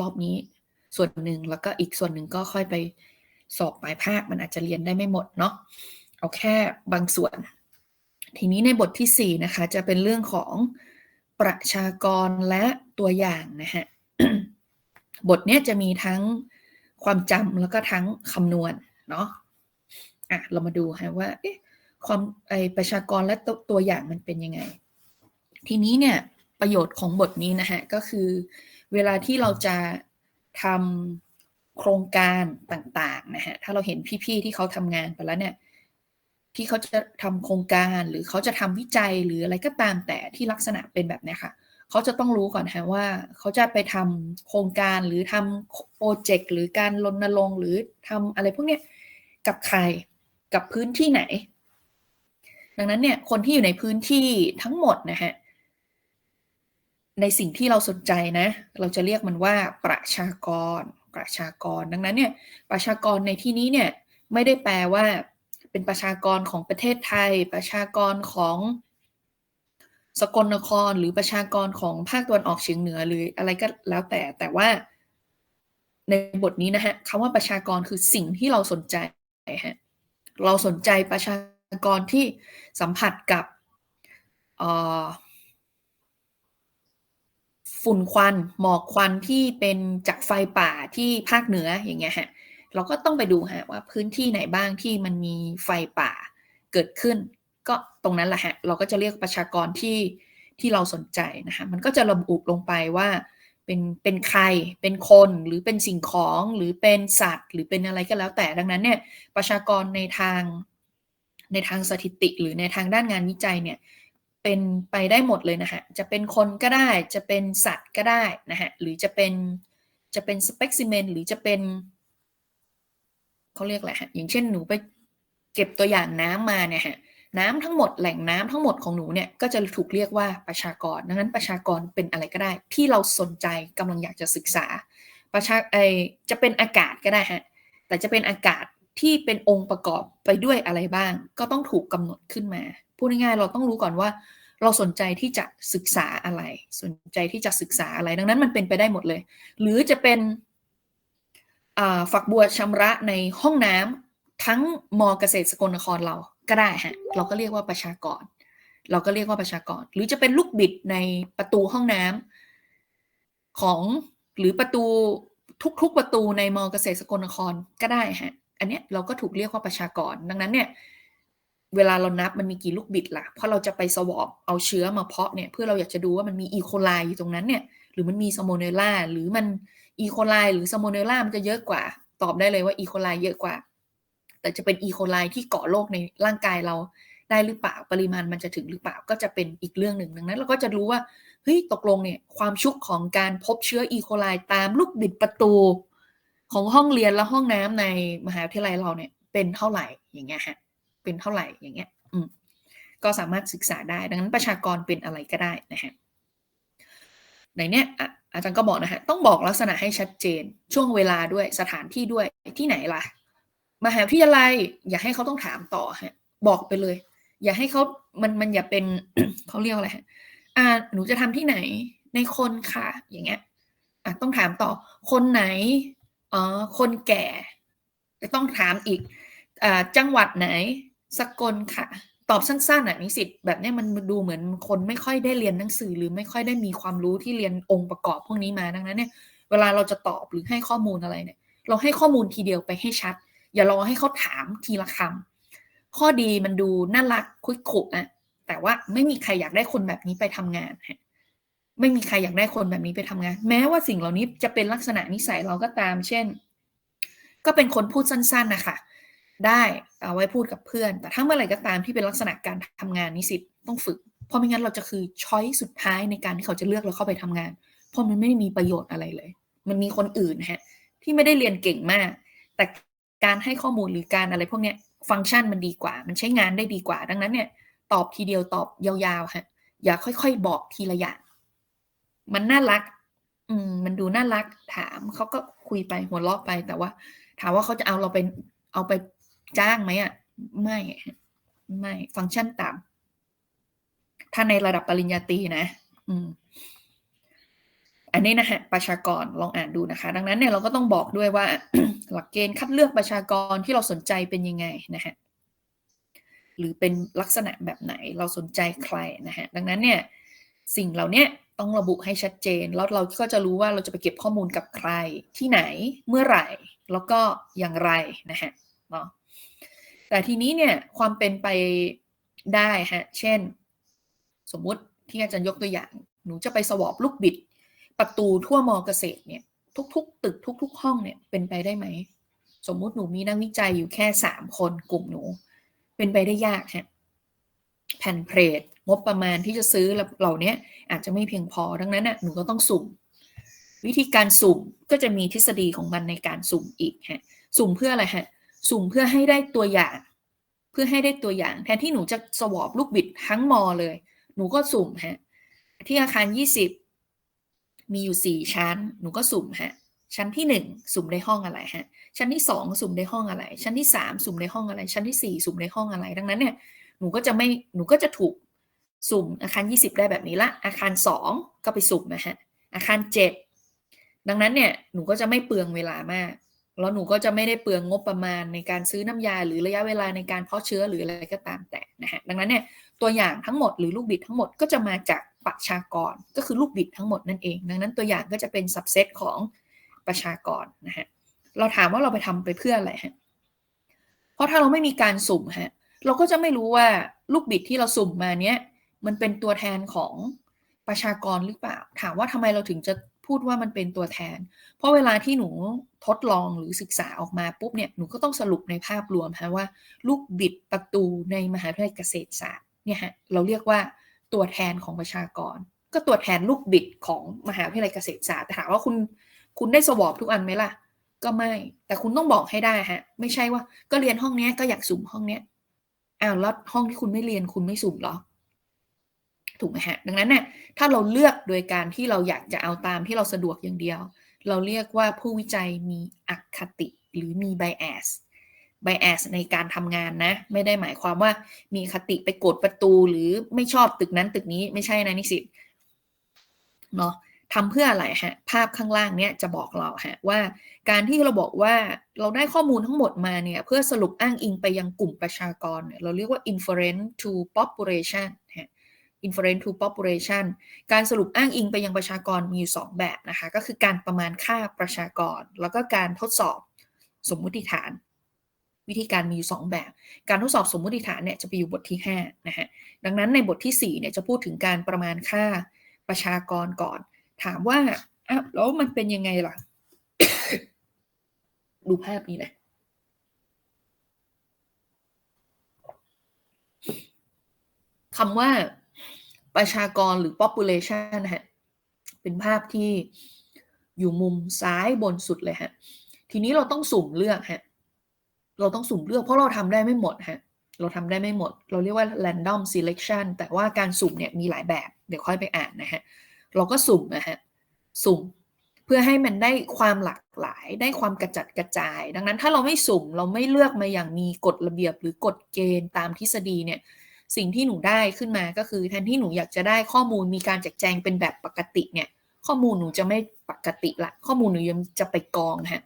รอบนี้ส่วนหนึ่งแล้วก็อีกส่วนหนึ่งก็ค่อยไปสอบปลายภาคมันอาจจะเรียนได้ไม่หมดเนาะเอาแค่บางส่วน ทีนี้ในบทที่ 4 นะคะ จะเป็นเรื่องของประชากรและตัวอย่างนะฮะบทนี้จะมีทั้งความจำแล้วก็ทั้งคำนวณเนาะอะเรามาดูฮะว่าเอ๊ะความไอประชากรและตตัวอย่างมันเป็นยังไง ทีนี้เนี่ยประโยชน์ของบทนี้นะฮะก็คือ เวลาที่เราจะทำโครงการต่างๆนะฮะถ้าเราเห็นพี่ๆที่เขาทำงานไปแล้วเนี่ยที่เขาจะทำโครงการหรือเขาจะทำวิจัยหรืออะไรก็ตามแต่ที่ลักษณะเป็นแบบนี้ค่ะเขาจะต้องรู้ก่อนฮะว่าเขาจะไปทำโครงการหรือทำโปรเจกต์หรือการรณรงค์หรือทำอะไรพวกนี้กับใครกับพื้นที่ไหน ดังนั้นเนี่ยคนที่อยู่ในพื้นที่ทั้งหมดนะฮะ ในสิ่งที่เราสนใจนะ เราจะเรียกมันว่าประชากร ประชากร ดังนั้นเนี่ยประชากรในที่นี้เนี่ยไม่ได้แปลว่าเป็นประชากรของประเทศไทย ประชากรของสกลนครหรือประชากรของภาคตะวันออกเฉียงเหนือหรืออะไรก็แล้วแต่แต่ว่าในบทนี้นะฮะคำว่าประชากรคือสิ่งที่เราสนใจฮะเราสนใจประชากรที่สัมผัสกับ ฝุ่นควันหมอกควันที่เป็นจากไฟป่าที่ภาคเหนืออย่างเงี้ยฮะเราก็ต้องไปดูฮะว่าพื้นที่ไหนบ้างที่มันมีไฟป่าเกิดขึ้น ก็ตรงนั้นแหละฮะเราก็จะเรียกประชากรที่ที่เราสนใจนะคะมันก็จะระบุลงไปว่าเป็นเป็นใครเป็นคนหรือเป็นสิ่งของหรือเป็นสัตว์ หรือเป็นอะไรก็แล้วแต่ดังนั้นเนี่ยประชากรในทางในทางสถิติ หรือในทางด้านงานวิจัยเนี่ย เป็นไปได้หมดเลยนะฮะ จะเป็นคนก็ได้ จะเป็นสัตว์ก็ได้นะฮะ หรือจะเป็นจะเป็นสเปกซิเมนหรือจะเป็นเขาเรียกอะไรฮะ อย่างเช่นหนูไปเก็บตัวอย่างน้ำมาเนี่ยฮะ น้ำทั้งหมดแหล่งน้ำทั้งหมดของหนูเนี่ยก็จะถูกเรียกว่าประชากร ดังนั้นประชากรเป็นอะไรก็ได้ ที่เราสนใจกำลังอยากจะศึกษา ประชาไอจะเป็นอากาศก็ได้ฮะ แต่จะเป็นอากาศที่เป็นองค์ประกอบไปด้วยอะไรบ้าง ก็ต้องถูกกำหนดขึ้นมา พูดง่ายๆเราต้องรู้ก่อนว่า เราสนใจที่จะศึกษาอะไร สนใจที่จะศึกษาอะไร ดังนั้นมันเป็นไปได้หมดเลย หรือจะเป็นฝักบัวชำระในห้องน้ำทั้งมอเกษตรสกลนครเราก็ได้ฮะเราก็เรียกว่าประชากร เราก็เรียกว่าประชากร หรือจะเป็นลูกบิดในประตูห้องน้ำของหรือประตูทุกๆประตูในมอเกษตรสกลนครก็ได้ฮะอันเนี้ยเราก็ถูกเรียกว่าประชากร ดังนั้นเนี่ย เวลาเรานับมันมีกี่ลูกบิดละ่ะ เพราะเราจะไปสวอปเอาเชื้อมาเพาะเนี่ยเพื่อเราอยากจะดูว่ามันมีอีโคไลอยู่ตรงนั้นเนี่ย หรือมันมีซโมเนล่าหรือมันอีโคไลหรือซโมเนล่ามันจะเยอะกว่า ตอบได้เลยว่าอีโคไลเยอะกว่า แต่จะเป็นอีโคไลที่เกาะโรคในร่างกายเราได้หรือเปล่าปริมาณมันจะถึงหรือเปล่าก็จะเป็นอีกเรื่องหนึ่งดังนั้น เราก็จะรู้ว่าเฮ้ยตกลงเนี่ยความชุกของการพบเชื้ออีโคไลตามลูกบิดประตูของห้องเรียนและห้องน้ำในมหาวิทยาลัยเราเนี่ยเป็นเท่าไหร่อย่างเงี้ยฮะ เป็นเท่าไหร่อย่างเงี้ยก็สามารถศึกษาได้ ดังนั้นประชากรเป็นอะไรก็ได้นะฮะในเนี้ยอาจารย์ก็บอกนะฮะต้องบอกลักษณะให้ชัดเจน ช่วงเวลาด้วยสถานที่ด้วยที่ไหนล่ะมหาวิทยาลัยอย่าให้เขาต้องถามต่อฮะบอกไปเลย อย่าให้เขามันมันอย่าเป็นเขาเรียกอะไรฮะอ่าหนูจะทำที่ไหนในคนค่ะ อย่างเงี้ยอะต้องถามต่อคนไหนอ๋อคนแก่ จะต้องถามอีกอ่าจังหวัดไหน สกลค่ะ ตอบสั้นๆอะนิสิตแบบนี้มันดูเหมือนคนไม่ค่อยได้เรียนหนังสือ หรือไม่ค่อยได้มีความรู้ที่เรียนองค์ประกอบพวกนี้มาดังนั้นเนี่ยเวลาเราจะตอบหรือให้ข้อมูลอะไรเนี่ย เราให้ข้อมูลทีเดียวไปให้ชัด อย่ารอให้เขาถามทีละคำข้อดีมันดูน่ารักคุยขุอะแต่ว่าไม่มีใครอยากได้คนแบบนี้ไปทำงานฮะไม่มีใครอยากได้คนแบบนี้ไปทำงาน แม้ว่าสิ่งเหล่านี้จะเป็นลักษณะนิสัยเราก็ตาม เช่น ก็เป็นคนพูดสั้นๆนะคะ ได้เอาไว้พูดกับเพื่อน แต่ถ้าเมื่อไหร่ก็ตามที่เป็นลักษณะการทำงานนิสิตต้องฝึก เพราะไม่งั้นเราจะคือช้อยสุดท้ายในการที่เขาจะเลือกเราเข้าไปทำงาน เพราะมันไม่มีประโยชน์อะไรเลย มันมีคนอื่นฮะที่ไม่ได้เรียนเก่งมาก แต่การให้ข้อมูลหรือการอะไรพวกเนี้ยฟังก์ชันมันดีกว่า มันใช้งานได้ดีกว่า ดังนั้นเนี่ย ตอบทีเดียวตอบยาวๆฮะอย่าค่อยๆ บอกทีละอย่าง มันน่ารัก อืม มันดูน่ารัก ถามเขาก็คุยไปหัวเราะไปแต่ว่า ถามว่าเขาจะเอาเราไปเอาไป จ้างไหมอะ ไม่ ไม่ ฟังก์ชันต่ำถ้าในระดับปริญญาตรีนะ อืม อันนี้นะฮะ ประชากรลองอ่านดูนะคะ ดังนั้นเนี่ยเราก็ต้องบอกด้วยว่า หลักเกณฑ์คัดเลือกประชากรที่เราสนใจเป็นยังไงนะฮะหรือเป็นลักษณะแบบไหนเราสนใจใครนะฮะดังนั้นเนี่ยสิ่งเหล่านี้ต้องระบุให้ชัดเจน แล้วเราก็จะรู้ว่าเราจะไปเก็บข้อมูลกับใครที่ไหนเมื่อไหร่ แล้วก็อย่างไรนะฮะเนาะ แต่ทีนี้เนี่ยความเป็นไปได้ฮะ เช่น สมมุติที่อาจารย์ยกตัวอย่าง หนูจะไปสวอปลูกบิด ประตูทั่วมอเกษตรเนี่ย ทุก ๆ ตึกทุก ๆ ห้องเนี่ยเป็นไปได้ไหม สมมุติหนูมีนักวิจัยอยู่แค่สามคนกลุ่มหนู เป็นไปได้ยากฮะแผ่นเพลทงบประมาณที่จะซื้อเหล่านี้อาจจะไม่เพียงพอดังนั้นน่ะหนูก็ต้องสุ่ม วิธีการสุ่มก็จะมีทฤษฎีของมันในการสุ่มอีกฮะสุ่มเพื่ออะไรฮะ สุ่มเพื่อให้ได้ตัวอย่าง เพื่อให้ได้ตัวอย่าง แทนที่หนูจะสวอปลูกบิดทั้งมอเลย หนูก็สุ่มฮะ ที่อาคาร 20 มีอยู่ 4 ชั้น หนูก็สุ่มฮะ ชั้นที่ 1 สุ่มในห้องอะไรฮะ ชั้นที่ 2 สุ่มในห้องอะไร ชั้นที่ 3 สุ่มในห้องอะไร ชั้นที่ 4 สุ่มในห้องอะไร ดังนั้นเนี่ย หนูก็จะไม่ หนูก็จะถูกสุ่มอาคาร 20 ได้แบบนี้ละ อาคาร 2 ก็ไปสุ่มนะฮะ อาคาร 7 ดังนั้นเนี่ย หนูก็จะไม่เปลืองเวลามาก แล้วหนูก็จะไม่ได้เปลืองงบประมาณในการซื้อน้ำยา หรือระยะเวลาในการเพาะเชื้อหรืออะไรก็ตามแต่นะฮะดังนั้นเนี่ยตัวอย่างทั้งหมดหรือลูกบิดทั้งหมดก็จะมาจากประชากรก็คือลูกบิดทั้งหมดนั่นเอง ดังนั้นตัวอย่างก็จะเป็นสับเซตของประชากรนะฮะเราถามว่าเราไปทำไปเพื่ออะไรฮะเพราะถ้าเราไม่มีการสุ่มฮะเราก็จะไม่รู้ว่าลูกบิดที่เราสุ่มมาเนี้ยมันเป็นตัวแทนของประชากรหรือเปล่า ถามว่าทำไมเราถึงจะ พูดว่ามันเป็นตัวแทน เพราะเวลาที่หนูทดลองหรือศึกษาออกมาปุ๊บเนี่ยหนูก็ต้องสรุปในภาพรวมฮะว่า ลูกบิดประตูในมหาวิทยาลัยเกษตรศาสตร์เนี่ยฮะเราเรียกว่าตัวแทนของประชากร ก็ตัวแทนลูกบิดของมหาวิทยาลัยเกษตรศาสตร์แต่ถามว่าคุณคุณได้สวอปทุกอันไหมล่ะ ก็ไม่ แต่คุณต้องบอกให้ได้ฮะ ไม่ใช่ว่า ก็เรียนห้องนี้ก็อยากสุ่มห้องเนี้ยอ้าวแล้วห้องที่คุณไม่เรียนคุณไม่สุ่มหรอ ถูกไหมฮะดังนั้นเนี่ยถ้าเราเลือกโดยการที่เราอยากจะเอาตามที่เราสะดวกอย่างเดียว เราเรียกว่าผู้วิจัยมีอคติหรือมี bias bias ในการทำงานนะ ไม่ได้หมายความว่ามีคติไปกดประตูหรือไม่ชอบตึกนั้นตึกนี้ไม่ใช่นะนิสิตเนาะทำเพื่ออะไรฮะ ภาพข้างล่างเนี้ยจะบอกเราฮะว่า การที่เราบอกว่าเราได้ข้อมูลทั้งหมดมาเนี่ย เพื่อสรุปอ้างอิงไปยังกลุ่มประชากร เราเรียกว่า inference to population ฮะ inference to population การสรุปอ้างอิงไปยังประชากรมีอยู่ 2 แบบนะคะ ก็คือการประมาณค่าประชากร แล้วก็การทดสอบสมมุติฐาน วิธีการมีอยู่ 2 แบบ การทดสอบสมมุติฐานเนี่ยจะไปอยู่บทที่5นะฮะดังนั้นในบทที่4เนี่ยจะพูดถึงการประมาณค่าประชากรก่อน ถามว่าอ้าวแล้วมันเป็นยังไงล่ะ ดูภาพนี้นะคำว่า ประชากรหรือ population ฮะเป็นภาพที่อยู่มุมซ้ายบนสุดเลยฮะทีนี้เราต้องสุ่มเลือกฮะเราต้องสุ่มเลือกเพราะเราทำได้ไม่หมดฮะเราทำได้ไม่หมด เราเรียกว่า random selection แต่ว่าการสุ่มเนี่ยมีหลายแบบ เดี๋ยวค่อยไปอ่านนะฮะเราก็สุ่มนะฮะสุ่มเพื่อให้มันได้ความหลากหลายได้ความกระจัดกระจาย ดังนั้นถ้าเราไม่สุ่มเราไม่เลือกมาอย่างมีกฎระเบียบหรือกฎเกณฑ์ตามทฤษฎีเนี่ย สิ่งที่หนูได้ขึ้นมาก็คือแทนที่หนูอยากจะได้ข้อมูลมีการแจกแจงเป็นแบบปกติเนี่ย ข้อมูลหนูจะไม่ปกติละ ข้อมูลหนูยังจะไปกองฮะ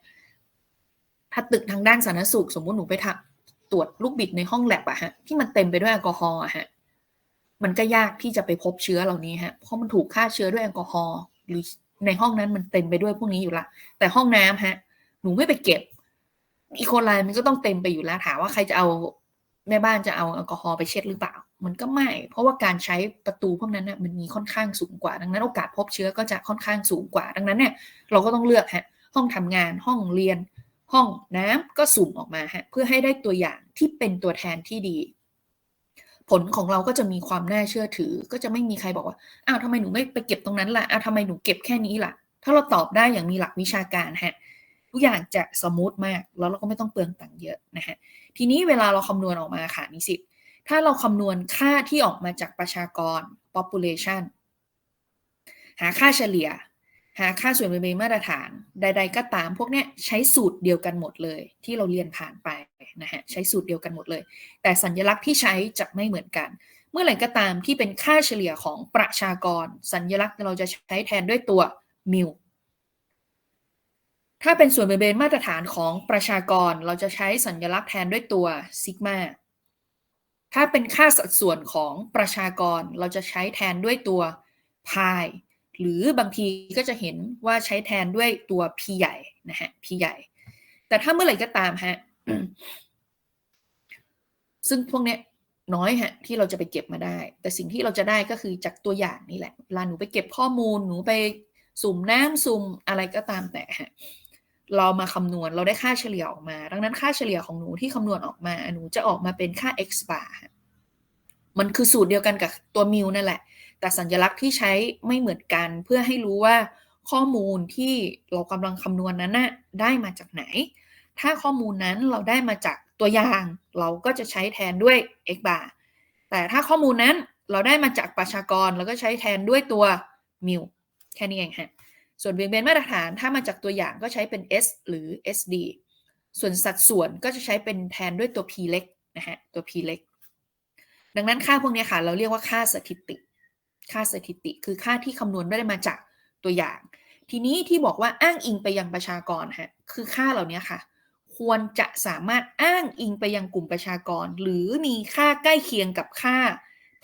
ถ้าตึกทางด้านสาธารณสุข สมมติหนูไปทตรวจลูกบิดในห้องแลบอะฮะที่มันเต็มไปด้วยแอลกอฮอล์อะฮะมันก็ยากที่จะไปพบเชื้อเหล่านี้ฮะเพราะมันถูกฆ่าเชื้อด้วยแอลกอฮอล์หรือในห้องนั้นมันเต็มไปด้วยพวกนี้อยู่ละแต่ห้องน้ำฮะหนูไม่ไปเก็บอีโคไลมันก็ต้องเต็มไปอยู่แล้วถามว่าใครจะเอา แม่บ้านจะเอาแอลกอฮอล์ไปเช็ดหรือเปล่า มันก็ไม่ เพราะว่าการใช้ประตูพวกนั้นนะมันมีค่อนข้างสูงกว่า ดังนั้นโอกาสพบเชื้อก็จะค่อนข้างสูงกว่า ดังนั้นเนี่ยเราก็ต้องเลือกฮะ ห้องทำงาน ห้องเรียน ห้องน้ำก็สุ่มออกมาฮะ เพื่อให้ได้ตัวอย่างที่เป็นตัวแทนที่ดี ผลของเราก็จะมีความน่าเชื่อถือ ก็จะไม่มีใครบอกว่า อ้าวทำไมหนูไม่ไปเก็บตรงนั้นล่ะ อ้าวทำไมหนูเก็บแค่นี้ล่ะ ถ้าเราตอบได้อย่างมีหลักวิชาการฮะ ทุกอย่างจะสมูทมาก แล้วเราก็ไม่ต้องเปลืองตังค์เยอะนะฮะทีนี้เวลาเราคำนวณออกมาค่ะนิสิตถ้าเราคำนวณค่าที่ออกมาจากประชากร population หาค่าเฉลี่ย หาค่าส่วนเป็นมาตรฐาน ใด ๆ ก็ตามพวกเนี้ยใช้สูตรเดียวกันหมดเลย ที่เราเรียนผ่านไปนะฮะใช้สูตรเดียวกันหมดเลย แต่สัญลักษณ์ที่ใช้จะไม่เหมือนกัน เมื่อไหร่ก็ตามที่เป็นค่าเฉลี่ยของประชากร สัญลักษณ์เราจะใช้แทนด้วยตัวมิล ถ้าเป็นส่วนเบนเบนมาตรฐานของประชากรเราจะใช้สัญลักษณ์แทนด้วยตัวซิกมาถ้าเป็นค่าสัดส่วนของประชากรเราจะใช้แทนด้วยตัวพายหรือบางทีก็จะเห็นว่าใช้แทนด้วยตัว p ใหญ่นะฮะ p ใหญ่ แต่ถ้าเมื่อไหร่ก็ตามฮะซึ่งพวกเนี้ยน้อยฮะที่เราจะไปเก็บมาได้ แต่สิ่งที่เราจะได้ก็คือจากตัวอย่างนี่แหละเวลาหนูไปเก็บข้อมูลหนูไปสุ่มน้ำสุ่มอะไรก็ตามแต่ฮะ เรามาคำนวณเราได้ค่าเฉลี่ยออกมา ดังนั้นค่าเฉลี่ยของหนูที่คำนวณออกมาหนูจะออกมาเป็นค่า x bar มันคือสูตรเดียวกันกับตัวมิวนั่นแหละ แต่สัญลักษณ์ที่ใช้ไม่เหมือนกัน เพื่อให้รู้ว่าข้อมูลที่เรากำลังคำนวณนั้นนะได้มาจากไหน ถ้าข้อมูลนั้นเราได้มาจากตัวอย่างเราก็จะใช้แทนด้วย x bar แต่ถ้าข้อมูลนั้นเราได้มาจากประชากรเราก็ใช้แทนด้วยตัวมิวแค่นี้เองฮะ ส่วนเบี่ยงเบนมาตรฐานถ้ามาจากตัวอย่างก็ใช้เป็น S หรือ SD ส่วนสัดส่วนก็จะใช้เป็นแทนด้วยตัว P เล็กนะฮะตัว P เล็ก ดังนั้นค่าพวกนี้ค่ะ เราเรียกว่าค่าสถิติ ค่าสถิติคือค่าที่คำนวณได้มาจากตัวอย่าง ทีนี้ที่บอกว่าอ้างอิงไปยังประชากรฮะคือค่าเหล่านี้ค่ะ ควรจะสามารถอ้างอิงไปยังกลุ่มประชากร หรือมีค่าใกล้เคียงกับค่า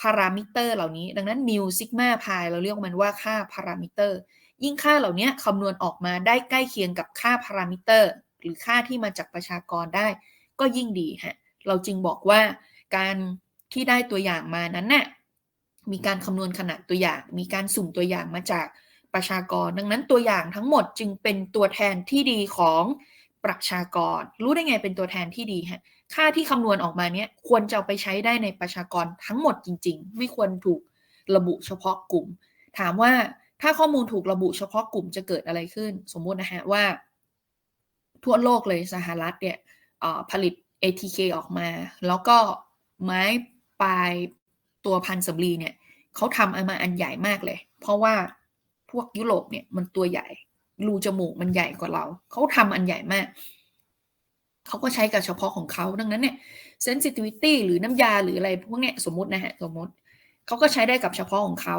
พารามิเตอร์เหล่านี้ ดังนั้นมิวซิกมาพายเราเรียกมันว่าค่าพารามิเตอร์ ยิ่งค่าเหล่านี้คำนวณออกมาได้ใกล้เคียงกับค่าพารามิเตอร์ หรือค่าที่มาจากประชากรได้ ก็ยิ่งดีฮะเราจึงบอกว่าการที่ได้ตัวอย่างมานั้นนะ่ะมีการคำนวณขนาดตัวอย่าง มีการสุ่มตัวอย่างมาจากประชากร ดังนั้นตัวอย่างทั้งหมดจึงเป็นตัวแทนที่ดีของประชากร รู้ได้ไงเป็นตัวแทนที่ดีฮะค่าที่คำนวณออกมาเนี้ยควรจะไปใช้ได้ในประชากรทั้งหมดจริง ๆ ไม่ควรถูกระบุเฉพาะกลุ่ม ถามว่า ถ้าข้อมูลถูกระบุเฉพาะกลุ่มจะเกิดอะไรขึ้น สมมุตินะฮะว่า ทั่วโลกเลยสหรัฐเนี่ยผลิต ATK ออกมา แล้วก็ไม้ปลายตัวพันสำลีเนี่ยเขาทำเอามาอันใหญ่มากเลย เพราะว่าพวกยุโรปเนี่ยมันตัวใหญ่ รูจมูกมันใหญ่กว่าเรา เขาทำอันใหญ่มากเขาก็ใช้กับเฉพาะของเขาดังนั้นเนี่ย sensitivity หรือน้ำยาหรืออะไรพวกเนี้ยสมมตินะฮะสมมติเขาก็ใช้ได้กับเฉพาะของเขา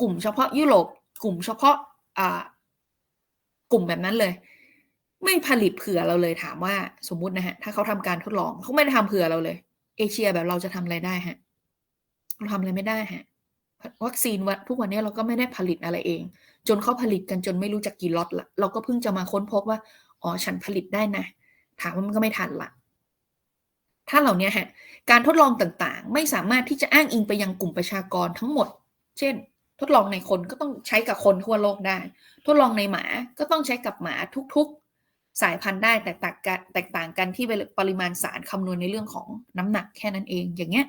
กลุ่มเฉพาะยุโรป กลุ่มเฉพาะอ่ากลุ่มแบบนั้นเลย ไม่ผลิตเผื่อเราเลยถามว่าสมมุตินะฮะถ้าเขาทำการทดลองเขาไม่ได้ทำเผื่อเราเลย เอเชียแบบเราจะทำอะไรได้ฮะเราทำอะไรไม่ได้ฮะวัคซีนวัทุกวันนี้เราก็ไม่ได้ผลิตอะไรเอง จนเขาผลิตกันจนไม่รู้จักกี่ล็อตละเราก็เพิ่งจะมาค้นพบว่าอ๋อฉันผลิตได้นะ ถามว่ามันก็ไม่ทันละถ้าเหล่านี้ฮะการทดลองต่างๆ ไม่สามารถที่จะอ้างอิงไปยังกลุ่มประชากรทั้งหมด เช่น ดลองในคนก็ต้องใช้กับคนทั่วโลกได้ ทดลองในหมาก็ต้องใช้กับหมาทุกๆ สายพันธุ์ได้แต่ต่างกันแตกต่างกันที่ปริมาณสารคำนวณในเรื่องของน้ำหนักแค่นั้นเอง อย่างเงี้ย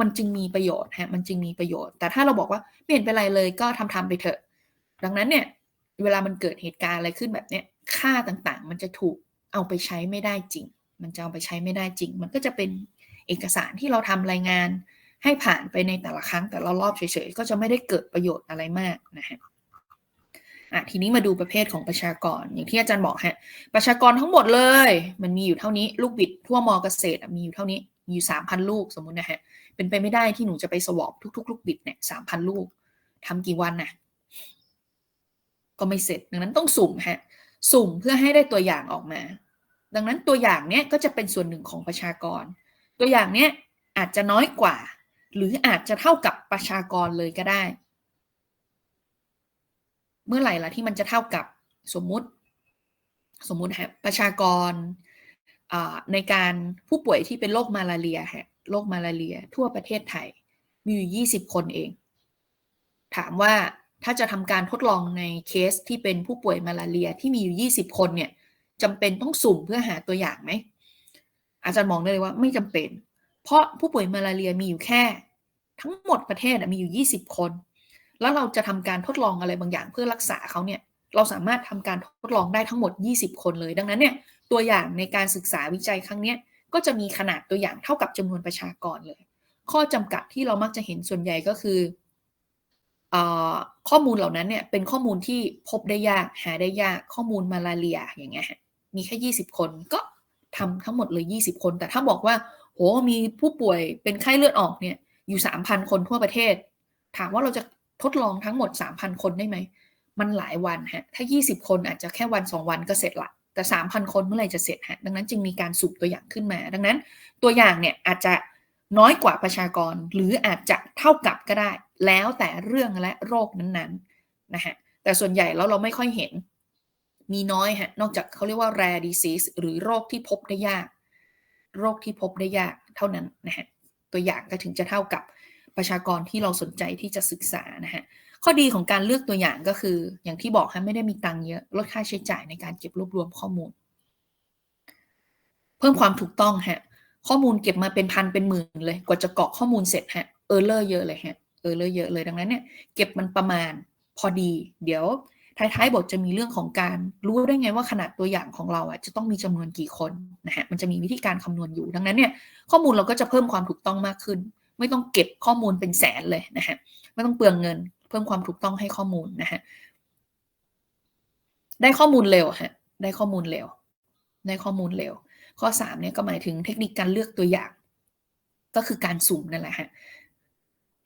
มันจึงมีประโยชน์ฮะมันจึงมีประโยชน์ แต่ถ้าเราบอกว่าไม่เห็นเป็นไรเลยก็ทำทำไปเถอะ ดังนั้นเนี่ยเวลามันเกิดเหตุการณ์อะไรขึ้นแบบเนี้ยค่าต่างๆ มันจะถูกเอาไปใช้ไม่ได้จริง มันจะเอาไปใช้ไม่ได้จริง มันก็จะเป็นเอกสารที่เราทำรายงาน ให้ผ่านไปในแต่ละครั้งแต่ละรอบเฉยๆ ก็จะไม่ได้เกิดประโยชน์อะไรมากนะฮะอะทีนี้มาดูประเภทของประชากร อย่างที่อาจารย์บอกฮะประชากรทั้งหมดเลย มันมีอยู่เท่านี้ลูกบิดทั่วมอเกษตรมีอยู่เท่านี้มีอยู่สามพันลูกสมมุตินะฮะเป็นไปไม่ได้ที่หนูจะไปสวอปทุกๆ ลูกบิดเนี่ยสามพันลูกทำกี่วันนะก็ไม่เสร็จดังนั้นต้องสุ่มฮะสุ่มเพื่อให้ได้ตัวอย่างออกมา ดังนั้นตัวอย่างเนี้ยก็จะเป็นส่วนหนึ่งของประชากร ตัวอย่างเนี้ยอาจจะน้อยกว่า หรืออาจจะเท่ากับประชากรเลยก็ได้ เมื่อไหร่ล่ะที่มันจะเท่ากับสมมุติ สมมุติฮะประชากรในการผู้ป่วยที่เป็นโรคมาลาเรียฮะโรคมาลาเรีย ทั่วประเทศไทยมีอยู่ 20 คนเอง ถามว่าถ้าจะทำการทดลองในเคสที่เป็นผู้ป่วยมาลาเรียที่มีอยู่ 20 คนเนี่ยจำเป็นต้องสุ่มเพื่อหาตัวอย่างไหม อาจารย์มองได้เลยว่าไม่จำเป็น เพราะผู้ป่วยมาลาเรียมีอยู่แค่ ทั้งหมดประเทศมีอยู่ 20 คน แล้วเราจะทำการทดลองอะไรบางอย่างเพื่อรักษาเขาเนี่ยเราสามารถทำการทดลองได้ทั้งหมด 20 คนเลย ดังนั้นเนี่ยตัวอย่างในการศึกษาวิจัยครั้งนี้ก็จะมีขนาดตัวอย่างเท่ากับจำนวนประชากรเลย ข้อจำกัดที่เรามักจะเห็นส่วนใหญ่ก็คืออข้อมูลเหล่านั้นเนี่ยเป็นข้อมูลที่พบได้ยากหาได้ยากข้อมูลมาลาเรียอย่างเงี้ยมีแค่ 20 คนก็ทำทั้งหมดเลย 20 คน แต่ถ้าบอกว่า โหมีผู้ป่วยเป็นไข้เลือดออกเนี่ยอยู่3,000คนทั่วประเทศ ถามว่าเราจะทดลองทั้งหมด3,000คนได้ไหม มันหลายวันฮะ ถ้า20คนอาจจะแค่วัน2วันก็เสร็จละแต่3,000คนเมื่อไหร่จะเสร็จฮะ ดังนั้นจึงมีการสุ่มตัวอย่างขึ้นมา ดังนั้นตัวอย่างเนี่ยอาจจะน้อยกว่าประชากร หรืออาจจะเท่ากับก็ได้ แล้วแต่เรื่องและโรคนั้นๆนะฮะ แต่ส่วนใหญ่แล้วเราไม่ค่อยเห็น มีน้อยฮะ นอกจากเขาเรียกว่า rare disease หรือโรคที่พบได้ยาก โรคที่พบได้ยากเท่านั้นนะฮะตัวอย่างก็ถึงจะเท่ากับประชากรที่เราสนใจที่จะศึกษานะฮะข้อดีของการเลือกตัวอย่างก็คือ อย่างที่บอกฮะไม่ได้มีตังเยอะลดค่าใช้จ่ายในการเก็บรวบรวมข้อมูล เพิ่มความถูกต้องฮะข้อมูลเก็บมาเป็นพันเป็นหมื่นเลยกว่าจะเกาะข้อมูลเสร็จฮะเออร์เลอร์เยอะเลยฮะเออร์เลอร์เยอะเลยดังนั้นเนี่ยเก็บมันประมาณพอดี เดี๋ยว ท้ายๆ บทจะมีเรื่องของการรู้ได้ไงว่าขนาดตัวอย่างของเราอะจะต้องมีจำนวนกี่คนนะฮะมันจะมีวิธีการคำนวณอยู่ดังนั้นเนี่ยข้อมูลเราก็จะเพิ่มความถูกต้องมากขึ้น ไม่ต้องเก็บข้อมูลเป็นแสนเลยนะฮะไม่ต้องเปลืองเงิน เพิ่มความถูกต้องให้ข้อมูลนะฮะได้ข้อมูลเร็วฮะได้ข้อมูลเร็วได้ข้อมูลเร็ว ข้อ3เนี่ยก็หมายถึงเทคนิคการเลือกตัวอย่าง ก็คือการสุ่มนั่นแหละฮะ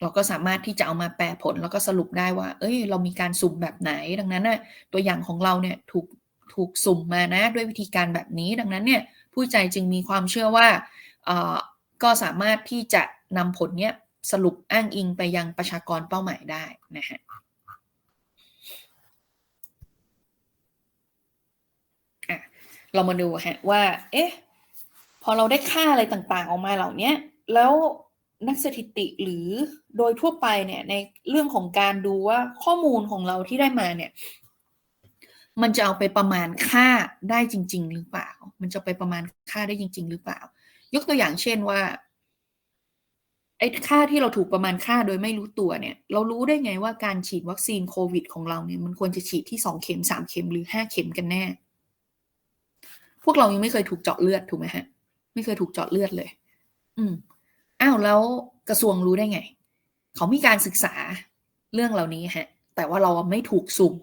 เราก็สามารถที่จะเอามาแปลผลแล้วก็สรุปได้ว่า เอ้ย เรามีการสุ่มแบบไหน ดังนั้นน่ะตัวอย่างของเราเนี่ยถูกถูกสุ่มมานะ ด้วยวิธีการแบบนี้ ดังนั้นเนี่ยผู้ใจจึงมีความเชื่อว่าก็สามารถที่จะนำผลเนี้ยสรุปอ้างอิงไปยังประชากรเป้าหมายได้นะฮะเรามาดูฮะว่า เอ๊ะ พอเราได้ค่าอะไรต่างๆ ออกมาเหล่านี้แล้ว นักสถิติหรือโดยทั่วไปเนี่ยในเรื่องของการดูว่าข้อมูลของเราที่ได้มาเนี่ยมันจะเอาไปประมาณค่าได้จริง ๆ หรือเปล่า มันจะไปประมาณค่าได้จริง ๆ หรือเปล่า ยกตัวอย่างเช่นว่าไอ้ค่าที่เราถูกประมาณค่าโดยไม่รู้ตัวเนี่ย เรารู้ได้ไงว่าการฉีดวัคซีนโควิดของเราเนี่ยมันควรจะฉีดที่สองเข็มสามเข็มหรือห้าเข็มกันแน่ พวกเรายังไม่เคยถูกเจาะเลือดถูกไหมฮะ ไม่เคยถูกเจาะเลือดเลย อืม อ้าวแล้วกระทรวงรู้ได้ไง เขามีการศึกษาเรื่องเหล่านี้ฮะ แต่ว่าเราไม่ถูกสุ่ม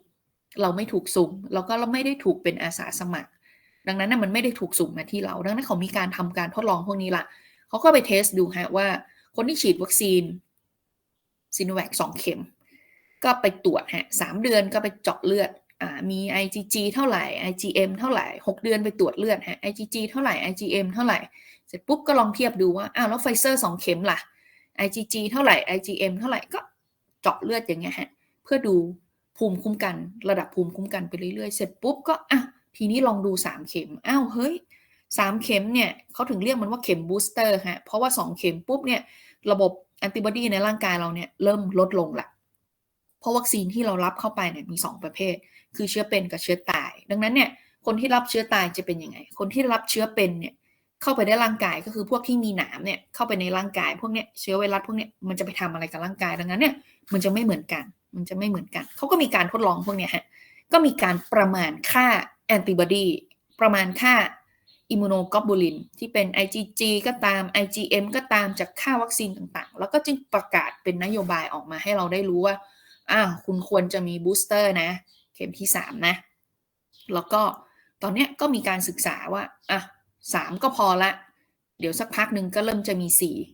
เราไม่ถูกสุ่ม แล้วก็เราไม่ได้ถูกเป็นอาสาสมัคร ดังนั้นนะมันไม่ได้ถูกสุ่มมาที่เรา ดังนั้นเขามีการทำการทดลองพวกนี้ละเขาก็ไปเทสดูฮะว่าคนที่ฉีดวัคซีนซีโนแวคสองเข็ม ก็ไปตรวจฮะสามเดือนก็ไปเจาะเลือด มี IgG เท่าไหร่ IgM เท่าไหร่หกเดือนไปตรวจเลือดฮะ IgG เท่าไหร่ IgM เท่าไหร่ เสร็จปุ๊บก็ลองเทียบดูว่า อ้าวแล้วไฟเซอร์สองเข็มล่ะ IgG เท่าไหร่ IgM เท่าไหร่ก็เจาะเลือดอย่างเงี้ยฮะ เพื่อดูภูมิคุ้มกัน ระดับภูมิคุ้มกันไปเรื่อยๆ เสร็จปุ๊บก็ อะ ทีนี้ลองดู 3 เข็ม อ้าว เฮ้ยสามเข็มเนี่ยเขาถึงเรียกมันว่าเข็มบูสเตอร์ฮะ เพราะว่า 2 เข็มปุ๊บเนี่ยระบบแอนติบอดีในร่างกายเราเนี่ยเริ่มลดลงละ เพราะวัคซีนที่เรารับเข้าไปเนี่ยมี 2 ประเภท คือเชื้อเป็นกับเชื้อตาย ดังนั้นเนี่ยคนที่รับเชื้อตายจะเป็นยังไง คนที่รับเชื้อเป็นเนี่ยเข้าไปได้ร่างกายก็คือพวกที่มีหนามเนี่ยเข้าไปในร่างกาย พวกเนี้ยเชื้อไวรัสพวกเนี้ยมันจะไปทำอะไรกับร่างกายดังนั้นเนี่ยมันจะไม่เหมือนกัน มันจะไม่เหมือนกัน เขาก็มีการทดลองพวกเนี้ยฮะก็มีการประมาณค่าแอนติบอดีประมาณค่าอิมมูโนกลบูลินที่เป็น IgG ก็ตาม IgM ก็ตามจากค่าวัคซีนต่างๆ แล้วก็จึงประกาศเป็นนโยบายออกมาให้เราได้รู้ว่า อ้าวคุณควรจะมีบูสเตอร์นะ เข็มที่ 3 นะ แล้วก็ตอนนี้ก็มีการศึกษาว่าอะสามก็พอละ เดี๋ยวสักพักหนึ่งก็เริ่มจะมี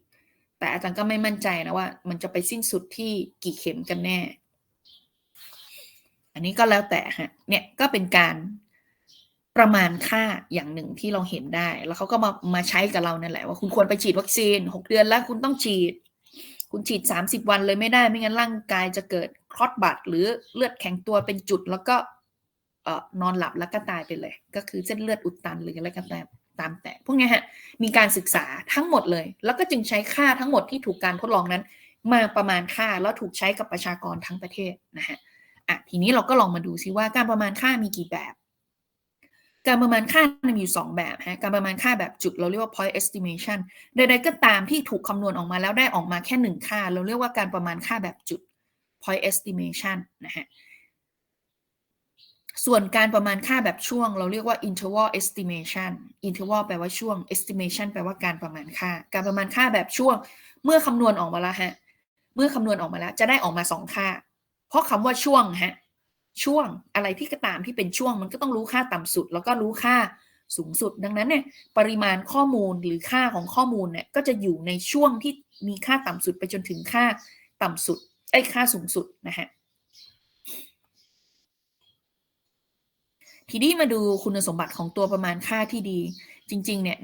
4แต่อาจารย์ก็ไม่มั่นใจนะว่า มันจะไปสิ้นสุดที่กี่เข็มกันแน่ อันนี้ก็แล้วแต่ฮะเนี่ยก็เป็นการประมาณค่าอย่างหนึ่งที่เราเห็นได้ แล้วเขาก็มามาใช้กับเรานั่นแหละว่าคุณควรไปฉีดวัคซีน6เดือนแล้วคุณต้องฉีด คุณฉีด30วันเลยไม่ได้ไม่งั้นร่างกายจะเกิด คลอดบัตรหรือเลือดแข็งตัวเป็นจุดแล้วก็เอ่อนอนหลับแล้วก็ตายไปเลย ก็คือเส้นเลือดอุดตันหรืออะไรก็ตามตามแต่ พวกนี้ฮะมีการศึกษาทั้งหมดเลย แล้วก็จึงใช้ค่าทั้งหมดที่ถูกการทดลองนั้น มาประมาณค่าแล้วถูกใช้กับประชากรทั้งประเทศนะฮะอะทีนี้เราก็ลองมาดูซิว่าการประมาณค่ามีกี่แบบ การประมาณค่ามีอยู่ 2 แบบฮะการประมาณค่าแบบจุดเราเรียกว่า point estimation ใดๆก็ตามที่ถูกคำนวณออกมาแล้วได้ออกมาแค่ 1 ค่า เราเรียกว่าการประมาณค่าแบบจุด point estimation นะฮะส่วนการประมาณค่าแบบช่วง เราเรียกว่า interval estimation interval แปลว่าช่วง estimation แปลว่าการประมาณค่า การประมาณค่าแบบช่วง เมื่อคำนวณออกมาแล้วฮะ เมื่อคำนวณออกมาแล้ว จะได้ออกมา2ค่า เพราะคำว่าช่วงฮะ ช่วงอะไรที่ก็ตามที่เป็นช่วง มันก็ต้องรู้ค่าต่ำสุด แล้วก็รู้ค่าสูงสุด ดังนั้นเนี่ย ปริมาณข้อมูลหรือค่าของข้อมูลเนี่ย ก็จะอยู่ในช่วงที่มีค่าต่ำสุดไปจนถึงค่าต่ำสุด ไอ้ค่าสูงสุดนะฮะทีนี้มาดูคุณสมบัติของตัวประมาณค่าที่ดีจริง ๆ เนี่ย